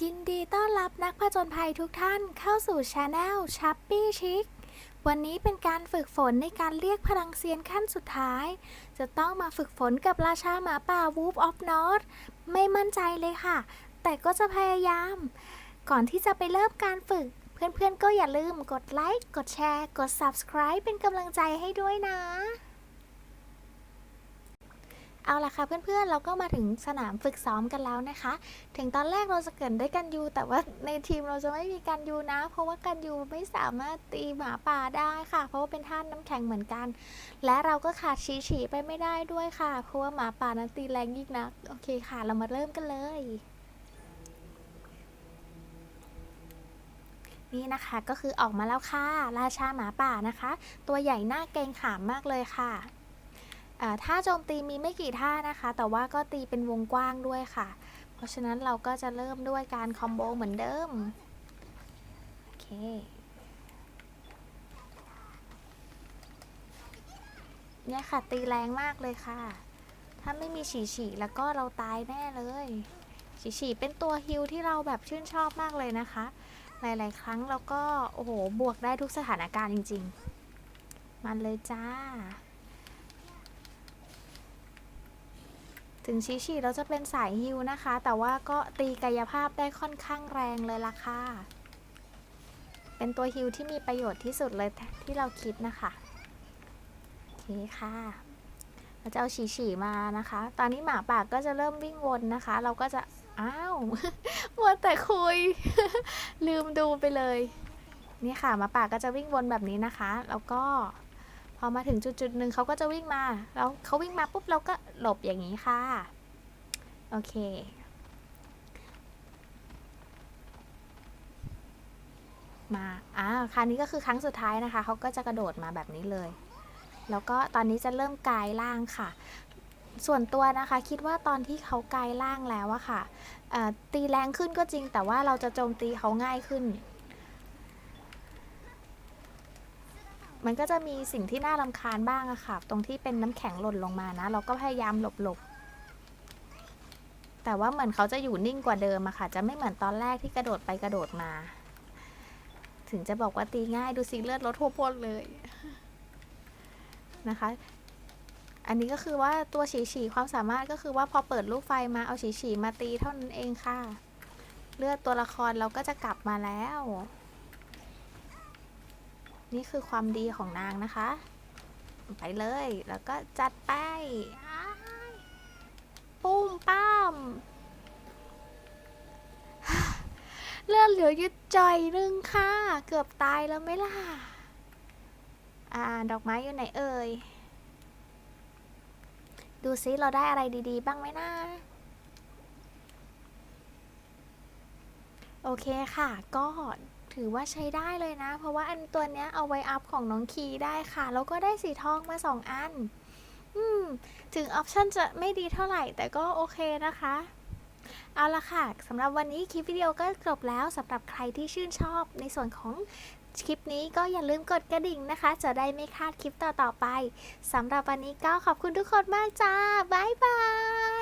ยินดีต้อนรับนักผจญภัยทุกท่านเข้าสู่ช anel ชัปปี้ชิควันนี้เป็นการฝึกฝนในการเรียกพลังเซียนขั้นสุดท้าย จะต้องมาฝึกฝนกับราชาหมาป่า Wolf of North ไม่มั่นใจเลยค่ะ แต่ก็จะพยายาม ก่อนที่จะไปเริ่มการฝึก เพื่อนๆก็อย่าลืมกดไลค์ กดแชร์ กด subscribe เป็นกำลังใจให้ด้วยนะ เอาล่ะค่ะเพื่อนๆ เราก็มาถึงสนามฝึกซ้อมกันแล้วนะคะ ถึงตอนแรกเราจะเกิดได้กันยู แต่ว่าในทีมเราจะไม่มีกันยูนะ เพราะว่ากันยูไม่สามารถตีหมาป่าได้ค่ะ เพราะว่าเป็นท่านน้ำแข็งเหมือนกัน และเราก็ขาดชีฉีไปไม่ได้ด้วยค่ะ เพราะว่าหมาป่านั้นตีแรงยิ่งนัก โอเคค่ะ เรามาเริ่มกันเลย นี่นะคะก็คือออกมาแล้วค่ะ ราชาหมาป่านะคะ ตัวใหญ่หน้าเกรงขามมากเลยค่ะ ท่าโจมตีมีไม่กี่ท่านะคะ แต่ว่าก็ตีเป็นวงกว้างด้วยค่ะ เพราะฉะนั้นเราก็จะเริ่มด้วยการคอมโบเหมือนเดิม โอเคเนี่ยค่ะ ตีแรงมากเลยค่ะ ถ้าไม่มีฉีฉีแล้วก็เราตายแน่เลย ฉีฉีเป็นตัวฮิลที่เราแบบชื่นชอบมากเลยนะคะ หลาย ๆ ครั้งเราก็ โอ้โห บวกได้ทุกสถานการณ์จริง ๆ มันเลยจ้า ถึงชิชิเราจะเป็นสายฮิวนะคะ แต่ว่าก็ตีกายภาพได้ค่อนข้างแรงเลยล่ะค่ะ เป็นตัวฮิวที่มีประโยชน์ที่สุดเลยที่เราคิดนะคะโอเคค่ะเราจะเอาฉีฉีมานะคะ ตอนนี้หมาป่าก็จะเริ่มวิ่งวนนะคะ เราก็จะ อ้าวมัวแต่คุย ลืมดูไปเลย นี่ค่ะหมาป่าก็จะวิ่งวนแบบนี้นะคะ แล้วก็ อมาถึงจุดจุดๆหนึ่งเขาก็จะวิ่งมา แล้วเขาวิ่งมาปุ๊บเราก็หลบอย่างนี้ค่ะ โอเค มาอ่าคราวนี้ก็คือครั้งสุดท้ายนะคะ เขาก็จะกระโดดมาแบบนี้เลย แล้วก็ตอนนี้จะเริ่มกลายร่างค่ะ ส่วนตัวนะคะ คิดว่าตอนที่เขากลายร่างแล้วอะค่ะตีแรงขึ้นก็จริง แต่ว่าเราจะโจมตีเขาง่ายขึ้น มันก็จะมีสิ่งที่น่ารำคาญบ้างอะค่ะ ตรงที่เป็นน้ำแข็งหล่นลงมานะ เราก็พยายามหลบหลบแต่ว่าเหมือนเขาจะอยู่นิ่งกว่าเดิมอะค่ะ จะไม่เหมือนตอนแรกที่กระโดดไปกระโดดมา ถึงจะบอกว่าตีง่ายดูสิเลือดลดทั่วพดเลยนะคะ อันนี้ก็คือว่าตัวฉีฉีความสามารถก็คือว่าพอเปิดลูกไฟมาเอาฉีฉีมาตีเท่านั้นเองค่ะ เลือดตัวละครเราก็จะกลับมาแล้ว นี่คือความดีของนางนะคะ ไปเลย แล้วก็จัดไปปุ้มป้ามเลือดเหลือยึดจอยนึงค่ะ เกือบตายแล้วไหมล่ะ อ่า ดอกไม้อยู่ไหนเอ่ย ดูซิเราได้อะไรดีๆ บ้างไหมนะโอเคค่ะ ก็ ถือว่าใช้ได้เลยนะ เพราะว่าอันตัวเนี้ยเอาไว้อัพของน้องคีได้ค่ะ แล้วก็ได้สีทองมาสองอัน อืม ถึงออปชันจะไม่ดีเท่าไหร่ แต่ก็โอเคนะคะ เอาละค่ะสำหรับวันนี้คลิปวิดีโอก็จบแล้วสำหรับใครที่ชื่นชอบในส่วนของคลิปนี้ก็อย่าลืมกดกระดิ่งนะคะ จะได้ไม่พลาดคลิปต่อๆไปสำหรับวันนี้ก็ขอบคุณทุกคนมากจ้า บ๊ายบาย